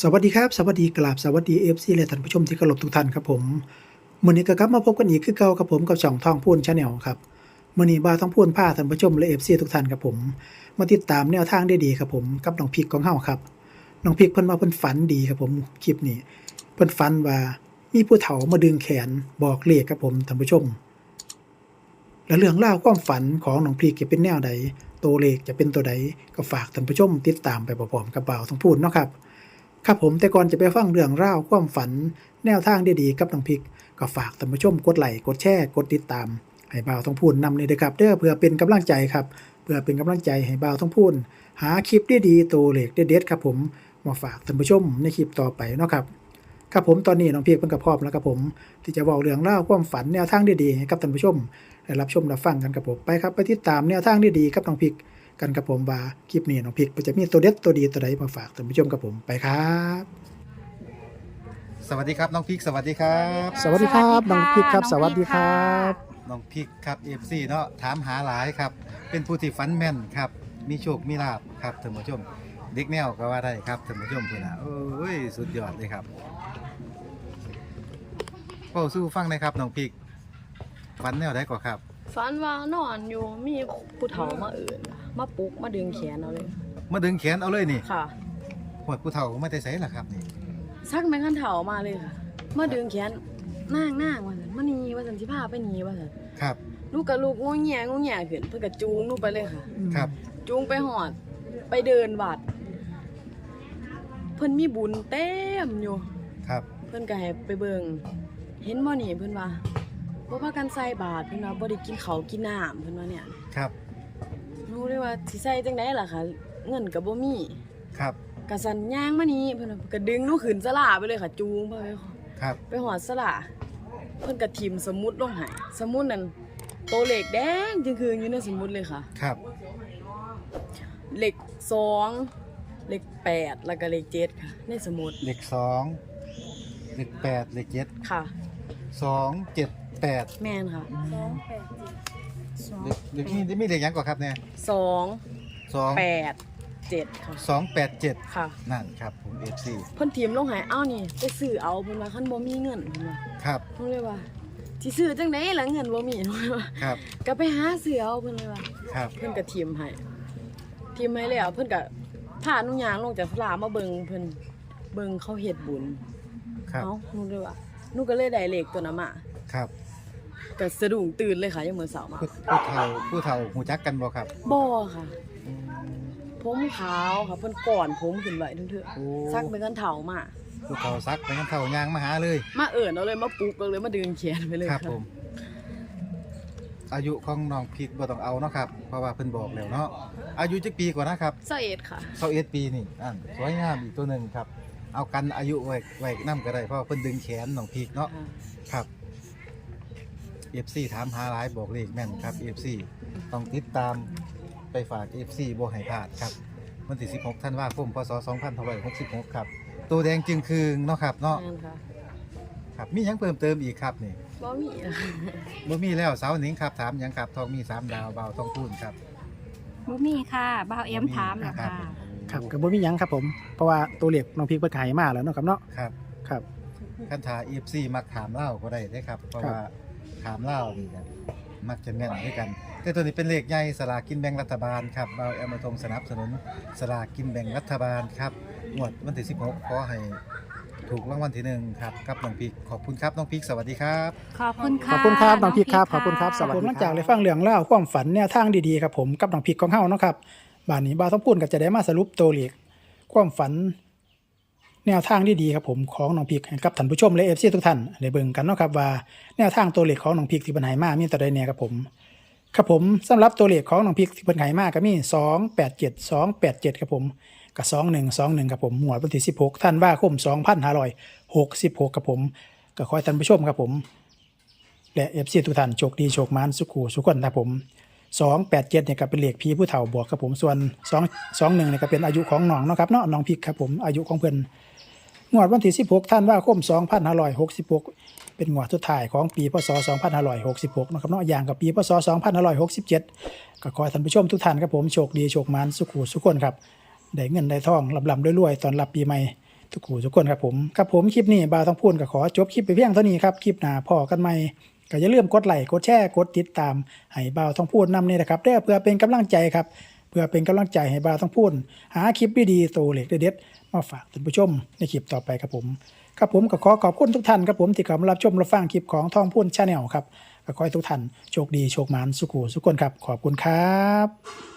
สวัสดีครับ สวัสดีกราบสวัสดีเอฟซีและท่านผู้ชมที่เคารพทุกท่านครับผมมื้อนี้ก็กลับมาพบกันอีกคือเก่าครับผมกับช่องทองพูนชาแนลครับมื้อนี้บาทองพูนพาท่านผู้ชมและเอฟซีทุกท่านครับผม มาติดตามแนวทางได้ดีครับผมกับน้องพิกของเฮาครับน้องพิกเพิ่นมาเพิ่นฝันดีครับผมคลิปนี้ เพิ่นฝันว่ามีผู้เฒ่ามาดึงแขนบอกเลขครับผมท่านผู้ชม และเรื่องเล่าความฝันของน้องพริกจะเป็นแนวใดตัวเลขจะเป็นตัวใดก็ฝากท่านผู้ชม ติดตามไปพร้อมๆกับบ่าวทองพูนเนาะครับ ครับผมแต่ก่อนจะไปฟังเรื่องราวความฝัน แนวทางดีๆกับน้องพิก ก็ฝากท่านผู้ชมกดไลค์กดแชร์กดติดตาม ให้บ่าวต้องพูนนำเลยนะครับเด้อเพื่อเป็นกำลังใจครับ เพื่อเป็นกำลังใจให้บ่าวต้องพูนหาคลิปดีๆตัวเลขเด็ดๆครับผมมาฝากท่านผู้ชมในคลิปต่อไปเนาะครับครับผมตอนนี้น้องพริกเพิ่นก็พร้อมแล้วครับผมที่จะเว้าเรื่องราวความฝันแนวทางดีๆให้กับท่านผู้ชมได้รับชมรับฟังกันครับผมไปครับไปติดตามแนวทางดีๆกับน้องพิก กันกับผมว่าคลิปนี้น้องพริกมันจะมีตัวเด็ดตัวดีตัวใดมาฝากท่านผู้ชมกับผมไปครับ สวัสดีครับน้องพิกสวัสดีครับสวัสดีครับน้องพริกครับสน้องพริกวัสดีครับน้องพิกครับเอฟซีเนาะถามหาหลายครับ เป็นผู้ที่ฟันแม่นครับ มีโชคมีลาบครับท่านผู้ชม เด็กแนวก็ว่าได้ครับท่านผู้ชมเพื่อนนะโอ้ยสุดยอดเลยครับเป้าสู้ฟังหนะครับน้องพิกฟันแนวได้ก่อนครับ ฝันว่านอนอยู่มีผู้เฒ่ามาเอื่น มาปลุกมาดึงแขนเอาเลยมาดึงแขนเอาเลยนี่ค่ะหวดผู้เฒ่าไม่ได้ใส่ล่ะครับนี่ซักแม่งคันเฒ่ามาเลยค่ะมาดึงแขนนั่งนั่งว่าซั่นมานี่ว่าซั่นสิพาไปนี่ว่าซั่นครับลูกกับลูกงงแงงงแงขึ้นเพิ่นก็จูงลูกไปเลยค่ะครับ จูงไปหอด ไปเดินวัด เพิ่นมีบุญเต็มอยู่ครับ เพิ่นก็ให้ไปเบิ่งเห็นบ่นี่เพิ่นว่าบ่พากันใส่บาตรเพิ่นว่าบ่ได้กินข้าวกินน้ำเพิ่นว่าเนี่ยครับ รู้เลยว่าสิใส่จังไดล่ะค่ะ เงินก็บ่มีครับกะสันย่างมานี่เพิ่นน่ะก็ดึงหนูขึ้นสลาไปเลยค่ะ จูงไปครับ ไปหอดสลาเพิ่นก็ทิมสมุดลงให้สมุดนั่นโตวเลขแดงจึงคืออยู่ในสมุดเลยค่ะ ครับเลขสองเลขแปดแล้วก็เลขเจ็ดค่ะ ในสมุดเลขสองเลขแปดเลขเจ็ดค่ะสองเจ็ด แปดแม่นค่ะเด็กเด็กนี่มีเด็กยังก่อนครับเนี่ยสองสองแปดเจ็ดค่ะสองแปดเจ็ดค่ะ นั่นครับผมเอฟซีเพิ่นทิมลงให้เอ้านี่ไปซื้อเอาเพิ่นว่าคันบ่มีเงินเพิ่นว่าครับเพิ่นเลยว่าสิซื้อจังได๋ล่ะเงินบ่มีเพิ่นว่าครับก็ไปหาซื้อเอาเพิ่นเลยว่าครับเพิ่นก็ทีมให้ทีมให้แล้วเพิ่นก็พาหนุ่งยางลงจากสลามาเบิ่งเพิ่นเบิ่งเขาเฮ็ดบุญครับเอ้าหนูเลยว่าหนูก็เลยได้เลขตัวนั้นมาครับ ก็สะดุ้งตื่นเลยค่ะยามมื้อเช้ามาผู้ผู้เฒ่าผู้เฒ่าหูจักกันบ่ครับบ่ค่ะอืมผมขาวค่ะเพิ่นก่อนผมขึ้นไว้เถอะโอ้ๆซักไปกันเฒ่ามา ผู้เฒ่าซักไปกันเฒ่ายางมาหาเลย มาเอิ้นเอาเลยมาปลุกเอาเลยมาดึงแขนไปเลยครับผม อายุของน้องพีกบ่ต้องเอาเนาะครับ เพราะว่าเพิ่นบอกแล้วเนาะอายุจักปีกว่านะครับ21ค่ะ 21ปีนี่อันสวยงามอีกตัวหนึงครับ เอากันอายุไว้ไว้นํก็ได้เพราะว่าเพิ่นดึงแขนน้องพีกเนาะครับ FC ถามหาหลายบอกเลขแม่นครับ FC ต้องติดตามไปฝาก FC บ่ให้พลาดครับวันที่16ธันวาคมพศ2566ครับ ตัวแดงจึงคืงเนาะครับเนาะนั่นค่ะครับมีหยังเพิ่มเติมอีกครับนี่บ่มีอะค่ะบ่มีแล้วสาวหนิงครับถามหยังครับทองมี3ดาวเบาต้องพูนครับบ่มีค่ะบ่าวเอ็มถามแล้วค่ะครับก็บ่มีหยังครับผมเพราะว่าตัวเลขน้องพริกเพิ่นขายมาแล้วเนาะครับเนาะครับ ครับ คันถา FC มักถามเล่าก็ได้เด้ครับ เพราะครับ ว่า ถามเล่านี่ครับมักจะแม่นด้วยกัน แต่ตัวนี้เป็นเลขใหญ่สลากกินแบ่งรัฐบาลครับเบาแอมมาทงสนับสนุนสลากกินแบ่งรัฐบาลครับงวดวันที่ 16ขอให้ถูกรางวัลที่หนึ่งครับกับน้องพีกขอบคุณครับน้องพีกสวัสดีครับ ขอบคุณขค่ะอบคุณครับน้องพริกครับขอบคุณครับะสวัสดีครับหลังจากได้ฟังเรื่องเล่าวความฝันแนวทางดีๆครับผมกับน้องพริกของเฮาเนาะครับบ้านนี้บ่าวต้องพูดก็จะได้มาสรุปตัวเลขความฝัน แนวทางที่ดีครับผมของน้องพิกกับท่านผู้ชมและ FC ทุกท่านได้เบิ่งกันเนาะครับว่าแนวทางตัวเลขของน้องพิกที่เพิ่นให้มากมีแตัวใดเนี่ยครับผมครับผมสำหรับตัวเลขของน้องพิกที่เพิ่นให้มากก็มี2 8 7 2 8 7ครับผมกับ2 1 2 1ครับผมหมวดวันที่16ธันวาคม2566ครับผมก็ขอให้ท่านผู้ชมครับผมและเอฟซีทุกท่านโชคดีโชคมานสุขูสุขคนครับผม สองแปดเจ็ดเนี่ยก็เป็นเลขพีผู้เฒ่าบวกครับผมส่วนสองสองหนึ่งเนี่ยก็เป็นอายุของน้องเนาะครับเนาะน้องพิกครับผมอายุของเพิ่อนงวดวันที่สิบหกท่านว่าคมสองพันห้าร้อยหกสิบหกเป็นงวดสุดท้ายของปีพศสองพันห้าร้อยหกสิบหกนะครับเนาะอย่างกับปีพศสองพันห้าร้อยหกสิบเจ็ดก็ขอให้ท่านผู้ชมทุกท่านครับผมโชคดีโชคมานสุขูสุขคนครับได้เงินได้ทองลำลำรวยๆตอนรับปีใหม่ทุกคู่ทุกคนครับผมครับผมคลิปนี้บ่าวต้องพูดก็ขอจบคลิปไปเพียงเท่านี้ครับคลิปหน้าพอกันใหม่ ก็อย่าลืมกดไลค์กดแชร์กดติดตามให้บ่าวท้องพูดนำนี่นะครับเด้อเพื่อเป็นกำลังใจครับ เพื่อเป็นกำลังใจให้บ่าวท้องพูดหาคลิปดีๆตัวเล็กเด็ดๆมาฝากท่านผู้ชมในคลิปต่อไปครับผมครับผมก็ขอขอบคุณทุกท่านครับผมที่เข้ามารับชมรับฟังคลิปของทองพูนชาแนลครับก็ขอให้ทุกท่านโชคดีโชคหมานสุขุสุขคนครับขอบคุณครับ